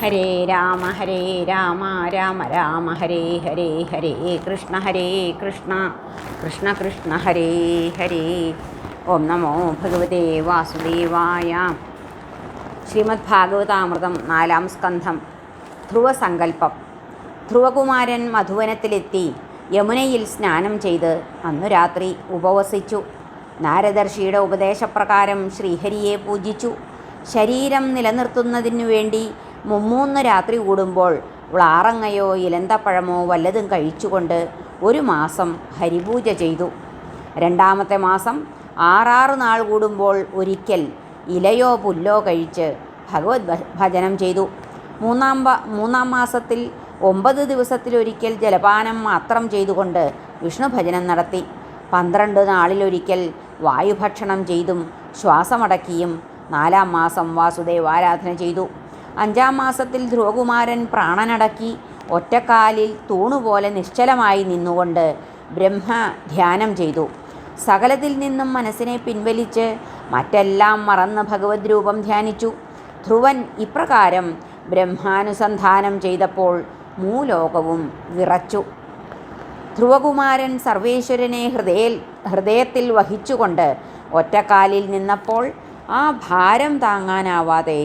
ഹരേ രാമ ഹരേ രാമ രാമ രാമ ഹരേ ഹരേ ഹരേ കൃഷ്ണ ഹരേ കൃഷ്ണ കൃഷ്ണ കൃഷ്ണ ഹരേ ഹരേ. ഓം നമോ ഭഗവതേ വാസുദേവായ. ശ്രീമദ് ഭാഗവതാമൃതം നാലാം സ്കന്ധം. ധ്രുവസങ്കല്പം. ധ്രുവകുമാരൻ മധുവനത്തിലെത്തി യമുനയിൽ സ്നാനം ചെയ്ത് അന്നു രാത്രി ഉപവസിച്ചു. നാരദർഷിയുടെ ഉപദേശപ്രകാരം ശ്രീഹരിയെ പൂജിച്ചു. ശരീരം നിലനിർത്തുന്നതിനു വേണ്ടി മുമ്മൂന്ന് രാത്രി കൂടുമ്പോൾ വ്ളാറങ്ങയോ ഇലന്തപ്പഴമോ വല്ലതും കഴിച്ചുകൊണ്ട് ഒരു മാസം ഹരിപൂജ ചെയ്തു. രണ്ടാമത്തെ മാസം ആറാറ് നാൾ കൂടുമ്പോൾ ഒരിക്കൽ ഇലയോ പുല്ലോ കഴിച്ച് ഭഗവത് ഭജനം ചെയ്തു. മൂന്നാം മൂന്നാം മാസത്തിൽ ഒമ്പത് ദിവസത്തിലൊരിക്കൽ ജലപാനം മാത്രം ചെയ്തുകൊണ്ട് വിഷ്ണു ഭജനം നടത്തി. പന്ത്രണ്ട് നാളിലൊരിക്കൽ വായുഭക്ഷണം ചെയ്തും ശ്വാസമടക്കിയും നാലാം മാസം വാസുദേവ് ആരാധന ചെയ്തു. അഞ്ചാം മാസത്തിൽ ധ്രുവകുമാരൻ പ്രാണനടക്കി ഒറ്റക്കാലിൽ തൂണുപോലെ നിശ്ചലമായി നിന്നുകൊണ്ട് ബ്രഹ്മ ധ്യാനം ചെയ്തു. സകലത്തിൽ നിന്നും മനസ്സിനെ പിൻവലിച്ച് മറ്റെല്ലാം മറന്ന് ഭഗവത് രൂപം ധ്യാനിച്ചു. ധ്രുവൻ ഇപ്രകാരം ബ്രഹ്മാനുസന്ധാനം ചെയ്തപ്പോൾ മൂലോകവും വിറച്ചു. ധ്രുവകുമാരൻ സർവേശ്വരനെ ഹൃദയ ഹൃദയത്തിൽ വഹിച്ചുകൊണ്ട് ഒറ്റക്കാലിൽ നിന്നപ്പോൾ ആ ഭാരം താങ്ങാനാവാതെ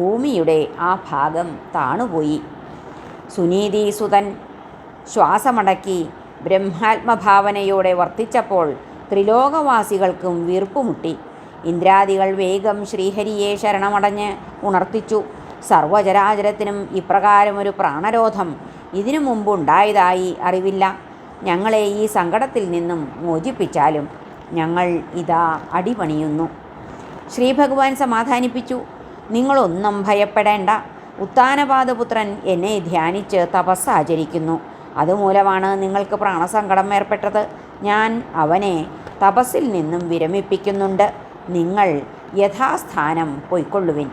ഭൂമിയുടെ ആ ഭാഗം താണുപോയി. സുനീതിസുതൻ ശ്വാസമടക്കി ബ്രഹ്മാത്മഭാവനയോടെ വർത്തിച്ചപ്പോൾ ത്രിലോകവാസികൾക്കും വീർപ്പുമുട്ടി. ഇന്ദ്രാദികൾ വേഗം ശ്രീഹരിയെ ശരണമടഞ്ഞ് ഉണർത്തിച്ചു. സർവചരാചരത്തിനും ഇപ്രകാരമൊരു പ്രാണരോധം ഇതിനു മുമ്പുണ്ടായതായി അറിവില്ല. ഞങ്ങളെ ഈ സങ്കടത്തിൽ നിന്നും മോചിപ്പിച്ചാലും ഞങ്ങൾ ഇതാ അടിപണിയുന്നു. ശ്രീഭഗവാൻ സമാധാനിപ്പിച്ചു. നിങ്ങളൊന്നും ഭയപ്പെടേണ്ട. ഉത്താനപാദപുത്രൻ എന്നെ ധ്യാനിച്ച് തപസ് ആചരിക്കുന്നു അതുമൂലമാണ് നിങ്ങൾക്ക് പ്രാണസങ്കടം ഏർപ്പെട്ടത്. ഞാൻ അവനെ തപസ്സിൽ നിന്നും വിരമിപ്പിക്കുന്നുണ്ട്. നിങ്ങൾ യഥാസ്ഥാനം പൊയ്ക്കൊള്ളുവിൻ.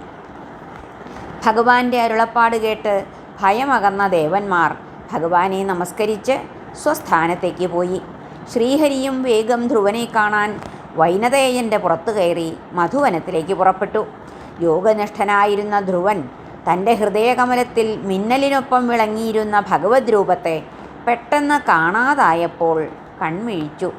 ഭഗവാന്റെ അരുളപ്പാട് കേട്ട് ഭയമകന്ന ദേവന്മാർ ഭഗവാനെ നമസ്കരിച്ച് സ്വസ്ഥാനത്തേക്ക് പോയി. ശ്രീഹരിയും വേഗം ധ്രുവനെ കാണാൻ വൈനതേയന്റെ പുറത്തു കയറി മധുവനത്തിലേക്ക് പുറപ്പെട്ടു. യോഗനിഷ്ഠനായിരുന്ന ധ്രുവൻ തന്റെ ഹൃദയകമലത്തിൽ മിന്നലിനൊപ്പം വിളങ്ങിയിരുന്ന ഭഗവത് രൂപത്തെ പെട്ടെന്ന് കാണാതായപ്പോൾ കൺമിഴിച്ചു.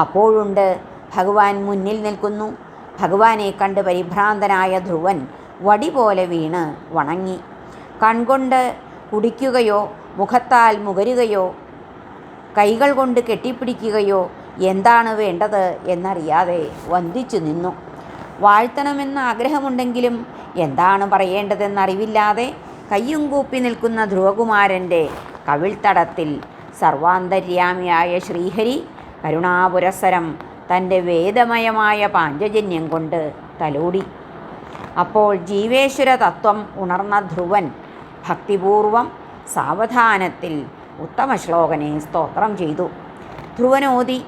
അപ്പോഴുണ്ട് ഭഗവാൻ മുന്നിൽ നിൽക്കുന്നു. ഭഗവാനെ കണ്ട് പരിഭ്രാന്തനായ ധ്രുവൻ വടി പോലെ വീണ് വണങ്ങി. കൺകൊണ്ട് കുടിക്കുകയോ മുഖത്താൽ മുകരുകയോ കൈകൾ കൊണ്ട് കെട്ടിപ്പിടിക്കുകയോ എന്താണ് വേണ്ടത് എന്നറിയാതെ വന്ദിച്ചു നിന്നു. വാഴ്ത്തണമെന്ന് ആഗ്രഹമുണ്ടെങ്കിലും എന്താണ് പറയേണ്ടതെന്നറിവില്ലാതെ കയ്യും കൂപ്പി നിൽക്കുന്ന ധ്രുവകുമാരന്റെ കവിൾത്തടത്തിൽ സർവാന്തര്യാമിയായ ശ്രീഹരി കരുണാപുരസരം തന്റെ വേദമയമായ പാഞ്ചജന്യം കൊണ്ട് തലോടി. അപ്പോൾ ജീവേശ്വര തത്വം ഉണർന്ന ധ്രുവൻ ഭക്തിപൂർവം സാവധാനത്തിൽ ഉത്തമ ശ്ലോകനെ സ്തോത്രം ചെയ്തു. ധ്രുവനോതി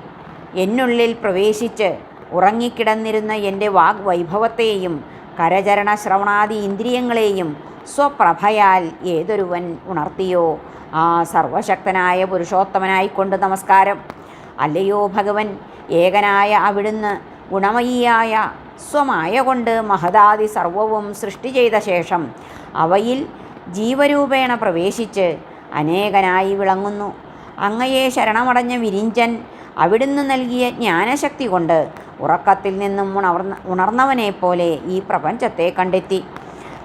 എന്നുള്ളിൽ പ്രവേശിച്ച് ഉറങ്ങിക്കിടന്നിരുന്ന എന്റെ വാഗ്വൈഭവത്തെയും കരചരണ ശ്രവണാദി ഇന്ദ്രിയങ്ങളെയും സ്വപ്രഭയാൽ ഏതൊരുവൻ ഉണർത്തിയോ? ആ സർവശക്തനായ പുരുഷോത്തമനായിക്കൊണ്ട് നമസ്കാരം. അല്ലയോ ഭഗവൻ ഏകനായ അവിടുന്ന് ഗുണമയിയായ സ്വമായ കൊണ്ട് മഹദാദി സർവവും സൃഷ്ടി ചെയ്ത ശേഷം അവയിൽ ജീവരൂപേണ പ്രവേശിച്ച് അനേകനായി വിളങ്ങുന്നു. അങ്ങയെ ശരണമടഞ്ഞ വിരിഞ്ചൻ അവിടുന്ന് നൽകിയ ജ്ഞാനശക്തി കൊണ്ട് ഉറക്കത്തിൽ നിന്നും ഉണർന്ന ഉണർന്നവനെപ്പോലെ ഈ പ്രപഞ്ചത്തെ കണ്ടെത്തി.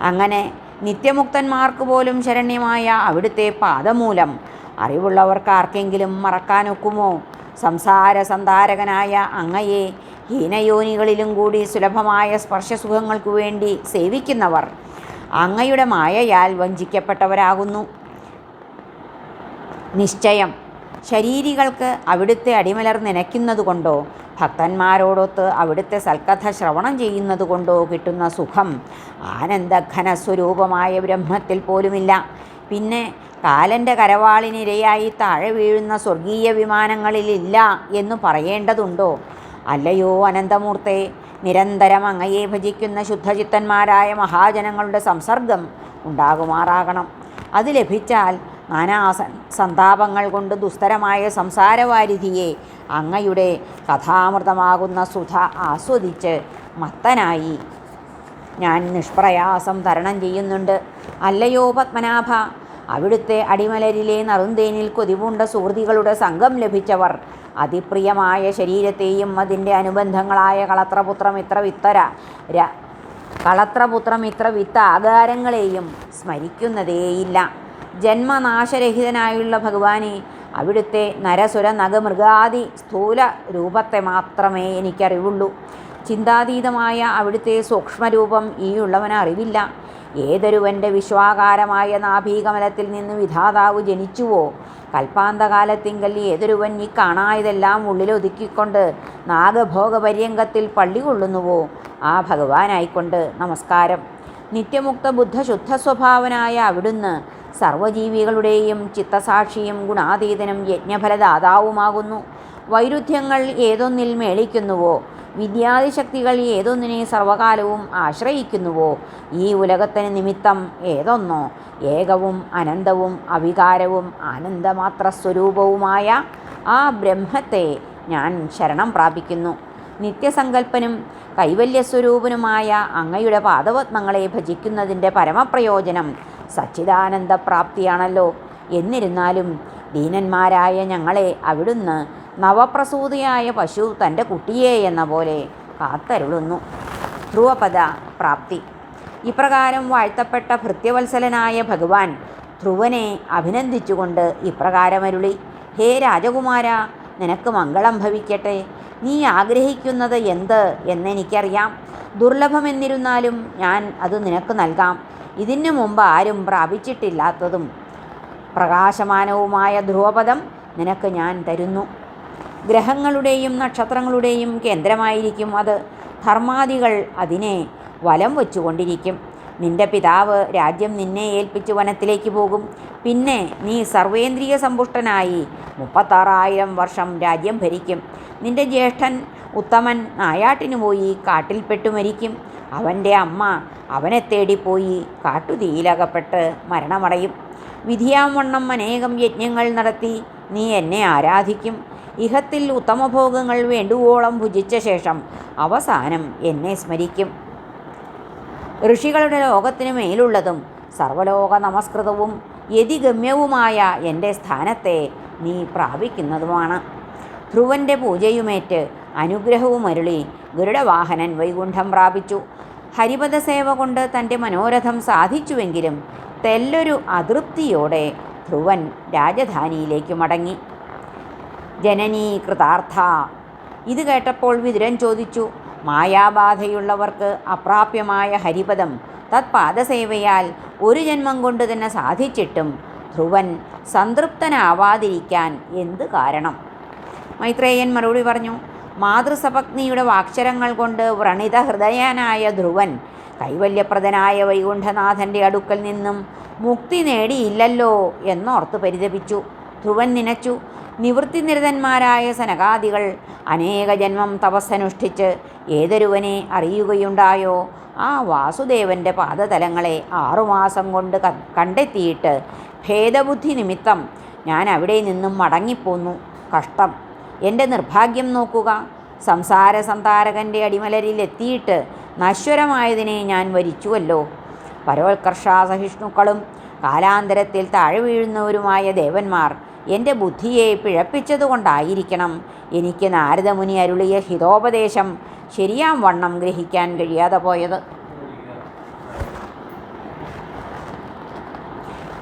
അങ്ങനെ നിത്യമുക്തന്മാർക്ക് പോലും ശരണ്യമായ അവിടുത്തെ പാദമൂലം അറിവുള്ളവർക്ക് ആർക്കെങ്കിലും മറക്കാനൊക്കുമോ? സംസാര സന്താരകനായ അങ്ങയെ ഹീനയോനികളിലും കൂടി സുലഭമായ സ്പർശസുഖങ്ങൾക്കു വേണ്ടി സേവിക്കുന്നവർ അങ്ങയുടെ മായയാൽ വഞ്ചിക്കപ്പെട്ടവരാകുന്നു. നിശ്ചയം. ശരീരികൾക്ക് അവിടുത്തെ അടിമലർ നനയ്ക്കുന്നതുകൊണ്ടോ ഭക്തന്മാരോടൊത്ത് അവിടുത്തെ സൽക്കഥ ശ്രവണം ചെയ്യുന്നത് കൊണ്ടോ കിട്ടുന്ന സുഖം. ആനന്ദഘന സ്വരൂപമായ ബ്രഹ്മത്തിൽ പോലുമില്ല. പിന്നെ കാലന്റെ കരവാളിനിരയായി താഴെ വീഴുന്ന സ്വർഗീയ വിമാനങ്ങളിലില്ല എന്ന് പറയേണ്ടതുണ്ടോ? അല്ലയോ അനന്തമൂർത്തെ നിരന്തരം അങ്ങയെ ഭജിക്കുന്ന ശുദ്ധചിത്തന്മാരായ മഹാജനങ്ങളുടെ സംസർഗം ഉണ്ടാകുമാറാകണം. അത് ലഭിച്ചാൽ നാനാ സന്താപങ്ങൾ കൊണ്ട് ദുസ്തരമായ സംസാരവാരിധിയെ അങ്ങയുടെ കഥാമൃതമാകുന്ന സുധ ആസ്വദിച്ച് മത്തനായി. ഞാൻ നിഷ്പ്രയാസം തരണം ചെയ്യുന്നുണ്ട്. അല്ലയോ പത്മനാഭ? അവിടുത്തെ അടിമലരിലെ നറുന്തേനിൽ കൊതിപൂണ്ട സുഹൃതികളുടെ സംഘം ലഭിച്ചവർ അതിപ്രിയമായ ശരീരത്തെയും അതിന്റെ അനുബന്ധങ്ങളായ കളത്രപുത്രമിത്ര വിത്തര കളത്രപുത്രം കളത്രപുത്രമിത്ര വിത്ത ആകാരങ്ങളെയും സ്മരിക്കുന്നതേയില്ല. ജന്മനാശരഹിതനായുള്ള ഭഗവാനെ അവിടുത്തെ നരസുര നഖമൃഗാദി സ്ഥൂല രൂപത്തെ മാത്രമേ എനിക്കറിവുള്ളൂ. ചിന്താതീതമായ അവിടുത്തെ സൂക്ഷ്മരൂപം ഈ ഉള്ളവന് അറിവില്ല ഏതൊരുവന്റെ വിശ്വാകാരമായ നാഭീകമലത്തിൽ നിന്ന് വിധാതാവ് ജനിച്ചുവോ കൽപ്പാന്തകാലത്തിങ്കൽ ഏതൊരുവൻ ഈ കാണായതെല്ലാം ഉള്ളിലൊതുക്കിക്കൊണ്ട് നാഗഭോഗപര്യങ്കത്തിൽ പള്ളി കൊള്ളുന്നുവോ ആ ഭഗവാനായിക്കൊണ്ട് നമസ്കാരം. നിത്യമുക്ത ബുദ്ധ സ്വഭാവനായ അവിടുന്ന് സർവജീവികളുടെയും ചിത്തസാക്ഷിയും ഗുണാതീതനും യജ്ഞഫലദാതാവുമാകുന്നു. വൈരുദ്ധ്യങ്ങൾ ഏതൊന്നിൽ മേളിക്കുന്നുവോ? വിദ്യാദിശക്തികൾ ഏതൊന്നിനെ സർവകാലവും ആശ്രയിക്കുന്നുവോ? ഈ ഉലകത്തിന് നിമിത്തം ഏതൊന്നോ? ഏകവും അനന്തവും അവികാരവും ആനന്ദമാത്ര സ്വരൂപവുമായ ആ ബ്രഹ്മത്തെ ഞാൻ ശരണം പ്രാപിക്കുന്നു. നിത്യസങ്കല്പനും കൈവല്യസ്വരൂപനുമായ അങ്ങയുടെ പാദപത്മങ്ങളെ ഭജിക്കുന്നതിന്റെ പരമപ്രയോജനം സച്ചിദാനന്ദപ്രാപ്തിയാണല്ലോ. എന്നിരുന്നാലും ദീനന്മാരായ ഞങ്ങളെ അവിടുന്ന് നവപ്രസൂതിയായ പശു തന്റെ കുട്ടിയെ എന്ന പോലെ കാത്തരുളുന്നു. ധ്രുവപദ പ്രാപ്തി. ഇപ്രകാരം വാഴ്ത്തപ്പെട്ട ഭൃത്യവത്സലനായ ഭഗവാൻ ധ്രുവനെ അഭിനന്ദിച്ചുകൊണ്ട് ഇപ്രകാരമരുളി. ഹേ രാജകുമാര നിനക്ക് മംഗളം ഭവിക്കട്ടെ. നീ ആഗ്രഹിക്കുന്നത് എന്ത് എന്നെനിക്കറിയാം. ദുർലഭമെന്നിരുന്നാലും ഞാൻ അത് നിനക്ക് നൽകാം. ഇതിനു മുമ്പ് ആരും പ്രാപിച്ചിട്ടില്ലാത്തതും പ്രകാശമാനവുമായ ധ്രുവപദം നിനക്ക് ഞാൻ തരുന്നു. ഗ്രഹങ്ങളുടെയും നക്ഷത്രങ്ങളുടെയും കേന്ദ്രമായിരിക്കും അത്. ധർമാദികൾ അതിനെ വലം വെച്ചുകൊണ്ടിരിക്കും. നിന്റെ പിതാവ് രാജ്യം നിന്നെ ഏൽപ്പിച്ച് വനത്തിലേക്ക് പോകും. പിന്നെ നീ സർവേന്ദ്രിയ സമ്പുഷ്ടനായി മുപ്പത്താറായിരം വർഷം രാജ്യം ഭരിക്കും. നിന്റെ ജ്യേഷ്ഠൻ ഉത്തമൻ നായാട്ടിനു പോയി കാട്ടിൽപ്പെട്ടു മരിക്കും. അവന്റെ അമ്മ അവനെ തേടിപ്പോയി കാട്ടുതീയിലകപ്പെട്ട് മരണമടയും. വിധിയാവണ്ണം അനേകം യജ്ഞങ്ങൾ നടത്തി നീ എന്നെ ആരാധിക്കും. ഇഹത്തിൽ ഉത്തമഭോഗങ്ങൾ വേണ്ടുവോളം ഭുജിച്ച ശേഷം അവസാനം എന്നെ സ്മരിക്കും. ഋഷികളുടെ ലോകത്തിനു മേലുള്ളതും സർവലോക നമസ്കൃതവും യതിഗമ്യവുമായ എന്റെ സ്ഥാനത്തെ നീ പ്രാപിക്കുന്നതുമാണ്. ധ്രുവന്റെ പൂജയുമേറ്റ് അനുഗ്രഹവും അരുളി ഗരുഡവാഹനൻ വൈകുണ്ഠം പ്രാപിച്ചു. ഹരിപദ സേവ കൊണ്ട് തന്റെ മനോരഥം സാധിച്ചുവെങ്കിലും തെല്ലൊരു അതൃപ്തിയോടെ ധ്രുവൻ രാജധാനിയിലേക്ക് മടങ്ങി. ജനനീ കൃതാർത്ഥ ഇത് കേട്ടപ്പോൾ വിതുരൻ ചോദിച്ചു. മായാബാധയുള്ളവർക്ക് അപ്രാപ്യമായ ഹരിപദം തത്പാദസേവയാൽ ഒരു ജന്മം കൊണ്ട് തന്നെ സാധിച്ചിട്ടും ധ്രുവൻ സംതൃപ്തനാവാതിരിക്കാൻ എന്ത് കാരണം മൈത്രേയൻ മറുപടി പറഞ്ഞു. മാതൃസപത്നിയുടെ വാക്ഷരങ്ങൾ കൊണ്ട് വ്രണിത ഹൃദയനായ ധ്രുവൻ കൈവല്യപ്രദനായ വൈകുണ്ഠനാഥന്റെ അടുക്കൽ നിന്നും മുക്തി നേടിയില്ലല്ലോ എന്നോർത്ത് പരിതപിച്ചു. ധ്രുവൻ നനച്ചു നിവൃത്തിനിരതന്മാരായ സനകാദികൾ അനേക ജന്മം തപസ്സനുഷ്ഠിച്ച് ഏതൊരുവനെ അറിയുകയുണ്ടായോ? ആ വാസുദേവന്റെ പാദതലങ്ങളെ ആറുമാസം കൊണ്ട് കണ്ടെത്തിയിട്ട് ഭേദബുദ്ധി നിമിത്തം ഞാൻ അവിടെ നിന്നും മടങ്ങിപ്പോന്നു. കഷ്ടം. എന്റെ നിർഭാഗ്യം നോക്കുക. സംസാര സന്താരകന്റെ അടിമലരിൽ എത്തിയിട്ട് നശ്വരമായതിനെ ഞാൻ വരിച്ചുവല്ലോ. പരോത്കർഷാസഹിഷ്ണുക്കളും കാലാന്തരത്തിൽ താഴെ വീഴുന്നവരുമായ ദേവന്മാർ എന്റെ ബുദ്ധിയെ പിഴപ്പിച്ചതുകൊണ്ടായിരിക്കണം എനിക്ക് നാരദമുനി അരുളിയ ഹിതോപദേശം ശരിയാം വണ്ണം ഗ്രഹിക്കാൻ കഴിയാതെ പോയത്.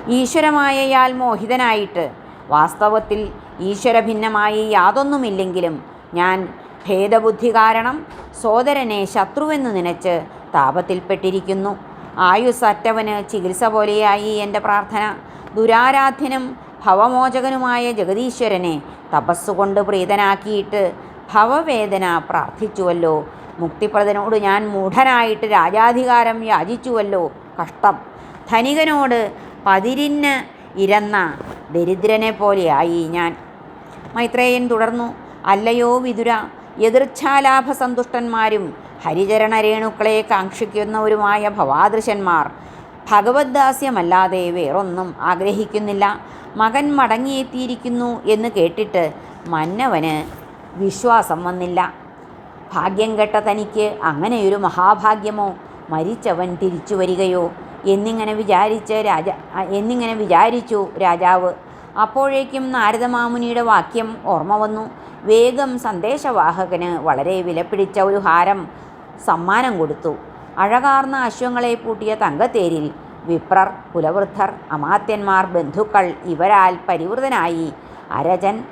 ഈശ്വരമായയാൽ മോഹിതനായിട്ട് വാസ്തവത്തിൽ ഈശ്വരഭിന്നമായി യാതൊന്നുമില്ലെങ്കിലും ഞാൻ ഭേദബുദ്ധി കാരണം സോദരനെ ശത്രുവെന്ന് നനച്ച് താപത്തിൽപ്പെട്ടിരിക്കുന്നു. ആയുസറ്റവന് ചികിത്സ പോലെയായി എന്റെ പ്രാർത്ഥന. ദുരാരാധ്യനും ഭവമോചകനുമായ ജഗദീശ്വരനെ തപസ്സുകൊണ്ട് പ്രീതനാക്കിയിട്ട് ഭവവേദന പ്രാർത്ഥിച്ചുവല്ലോ. മുക്തിപ്രദനോട് ഞാൻ മൂഢനായിട്ട് രാജാധികാരം യാചിച്ചുവല്ലോ. കഷ്ടം. ധനികനോട് പതിരിന് ഇരന്ന ദരിദ്രനെ പോലെയായി ഞാൻ മൈത്രേയൻ തുടർന്നു അല്ലയോ വിതുര എതിർച്ഛാലാഭസന്തുഷ്ടന്മാരും ഹരിചരണരേണുക്കളെ കാക്ഷിക്കുന്നവരുമായ ഭവാദൃശന്മാർ. ഭഗവദ്ദാസ്യമല്ലാതെ വേറൊന്നും ആഗ്രഹിക്കുന്നില്ല. മകൻ മടങ്ങിയെത്തിയിരിക്കുന്നു എന്ന് കേട്ടിട്ട് മന്നവന് വിശ്വാസം വന്നില്ല. ഭാഗ്യം കെട്ട തനിക്ക് അങ്ങനെയൊരു മഹാഭാഗ്യമോ മരിച്ചവൻ തിരിച്ചു വരികയോ? എന്നിങ്ങനെ വിചാരിച്ച് രാജ എന്നിങ്ങനെ വിചാരിച്ചു രാജാവ്. അപ്പോഴേക്കും നാരദമാമുനിയുടെ വാക്യം ഓർമ്മ വന്നു. വേഗം സന്ദേശവാഹകന് വളരെ വിലപിടിച്ച ഒരു ഹാരം സമ്മാനം കൊടുത്തു. അഴകാർന്ന അശ്വങ്ങളെ പൂട്ടിയ തങ്കത്തേരിൽ വിപ്രർ കുലവൃദ്ധർ അമാത്യന്മാർ ബന്ധുക്കൾ ഇവരാൽ പരിവൃതനായി. അരജൻ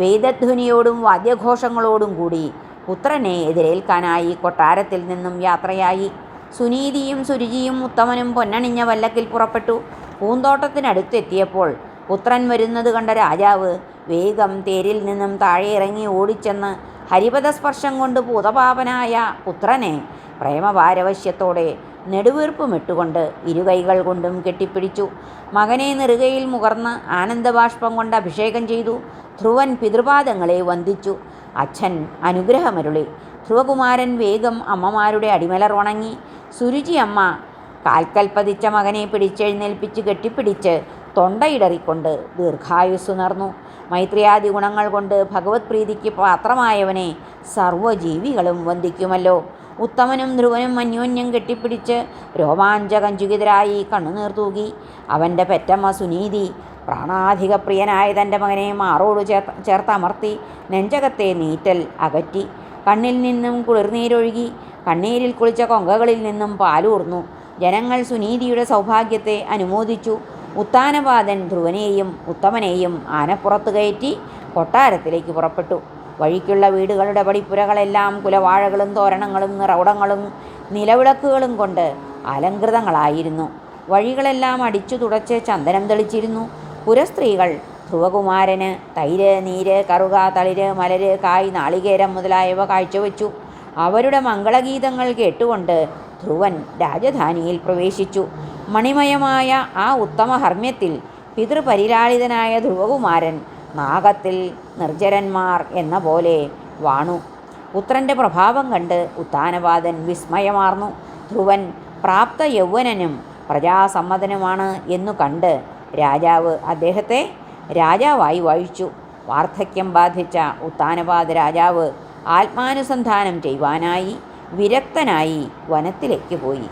വേദധ്വനിയോടും വാദ്യഘോഷങ്ങളോടും കൂടി പുത്രനെ എതിരേൽക്കാനായി കൊട്ടാരത്തിൽ നിന്നും യാത്രയായി. സുനീതിയും സുരുചിയും ഉത്തമനും പൊന്നണിഞ്ഞ വല്ലക്കിൽ പുറപ്പെട്ടു. പൂന്തോട്ടത്തിനടുത്തെത്തിയപ്പോൾ പുത്രൻ വരുന്നത് കണ്ട രാജാവ് വേഗം തേരിൽ നിന്നും താഴെ ഇറങ്ങി ഓടിച്ചെന്ന് ഹരിപദസ്പർശം കൊണ്ട് ഭൂതപാപനായ പുത്രനെ പ്രേമപാരവശ്യത്തോടെ നെടുവീർപ്പുമിട്ടുകൊണ്ട് ഇരുകൈകൾ കൊണ്ടും കെട്ടിപ്പിടിച്ചു. മകനെ നെറുകയിൽ മുകർന്ന് ആനന്ദബാഷ്പം കൊണ്ട് അഭിഷേകം ചെയ്തു. ധ്രുവൻ പിതൃപാദങ്ങളെ വന്ദിച്ചു. അച്ഛൻ അനുഗ്രഹമരുളി. ധ്രുവകുമാരൻ വേഗം അമ്മമാരുടെ അടിമലർ ഉണങ്ങി സുരുചി അമ്മ കാൽക്കൽ പതിച്ച മകനെ പിടിച്ചെഴുന്നേൽപ്പിച്ച് കെട്ടിപ്പിടിച്ച് തൊണ്ടയിടറിക്കൊണ്ട് ദീർഘായുസ് നേർന്നു മൈത്രിയാദി ഗുണങ്ങൾ കൊണ്ട് ഭഗവത് പ്രീതിക്ക് പാത്രമായവനെ സർവജീവികളും വന്ദിക്കുമല്ലോ. ഉത്തമനും ധ്രുവനും അന്യോന്യം കെട്ടിപ്പിടിച്ച് രോമാഞ്ചകഞ്ചുകിതരായി കണ്ണുനീർ തൂകി. അവന്റെ പെറ്റമ്മ സുനീതി പ്രാണാധിക പ്രിയനായ തന്റെ മകനെ മാറോട് ചേർത്ത് ചേർത്തമർത്തി നെഞ്ചകത്തെ നീറ്റൽ അകറ്റി. കണ്ണിൽ നിന്നും കുളിർനീരൊഴുകി കണ്ണീരിൽ കുളിച്ച കൊങ്കകളിൽ നിന്നും പാലൂർന്നു. ജനങ്ങൾ സുനീതിയുടെ സൗഭാഗ്യത്തെ അനുമോദിച്ചു. ഉത്താനപാതൻ ധ്രുവനെയും ഉത്തമനെയും ആനപ്പുറത്ത് കയറ്റി കൊട്ടാരത്തിലേക്ക് പുറപ്പെട്ടു. വഴിക്കുള്ള വീടുകളുടെ പടിപ്പുരകളെല്ലാം കുലവാഴകളും തോരണങ്ങളും നിറകുടങ്ങളും നിലവിളക്കുകളും കൊണ്ട് അലങ്കൃതങ്ങളായിരുന്നു വഴികളെല്ലാം അടിച്ചു തുടച്ച് ചന്ദനം തെളിച്ചിരുന്നു. പുരസ്ത്രീകൾ ധ്രുവകുമാരന് തൈര് നീര് കറുക തളിര് മലര് കായ് നാളികേരം മുതലായവ കാഴ്ചവെച്ചു. അവരുടെ മംഗളഗീതങ്ങൾ കേട്ടുകൊണ്ട് ധ്രുവൻ രാജധാനിയിൽ പ്രവേശിച്ചു. മണിമയമായ ആ ഉത്തമ ഹർമ്മ്യത്തിൽ പിതൃപരിലാളിതനായ ധ്രുവകുമാരൻ നാഗത്തിൽ നിർജരന്മാർ എന്ന പോലെ വാണു. പുത്രന്റെ പ്രഭാവം കണ്ട് ഉത്താനപാതൻ വിസ്മയമാർന്നു. ധ്രുവൻ പ്രാപ്ത യൗവനനും പ്രജാസമ്മതനുമാണ് എന്നു കണ്ട് രാജാവ് അദ്ദേഹത്തെ രാജാവായി വഹിച്ചു വാർദ്ധക്യം ബാധിച്ച ഉത്താനപാത രാജാവ് ആത്മാനുസന്ധാനം ചെയ്യുവാനായി വിരക്തനായി വനത്തിലേക്ക് പോയി.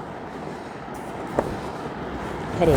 ഹരേ